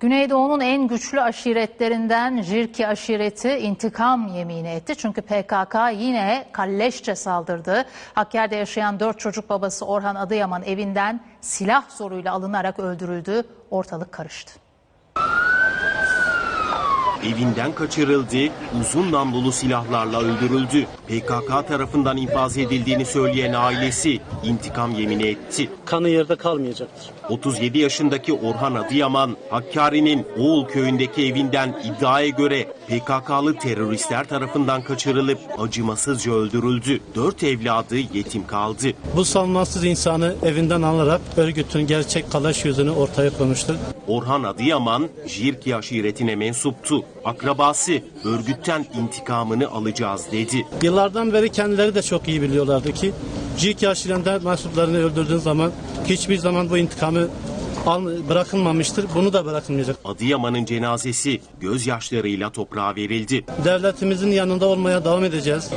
Güneydoğu'nun en güçlü aşiretlerinden Jirki aşireti intikam yemini etti. Çünkü PKK yine kalleşçe saldırdı. Hakkari'de yaşayan dört çocuk babası Orhan Adıyaman evinden silah zoruyla alınarak öldürüldü. Ortalık karıştı. Evinden kaçırıldı, uzun namlulu silahlarla öldürüldü. PKK tarafından infaz edildiğini söyleyen ailesi intikam yemini etti. Kanı yerde kalmayacaktır. 37 yaşındaki Orhan Adıyaman, Hakkari'nin Oğul köyündeki evinden iddiaya göre PKK'lı teröristler tarafından kaçırılıp acımasızca öldürüldü. Dört evladı yetim kaldı. Bu savunmasız insanı evinden alarak örgütün gerçek kalaş yüzünü ortaya koymuştur. Orhan Adıyaman, Jirki aşiretine mensuptu. Akrabası örgütten intikamını alacağız dedi. Yıllardan beri kendileri de çok iyi biliyorlardı ki J.K. aşirenden mensuplarını öldürdüğün zaman hiçbir zaman bu intikamı bırakılmamıştır. Bunu da bırakılmayacak. Adıyaman'ın cenazesi gözyaşlarıyla toprağa verildi. Devletimizin yanında olmaya devam edeceğiz.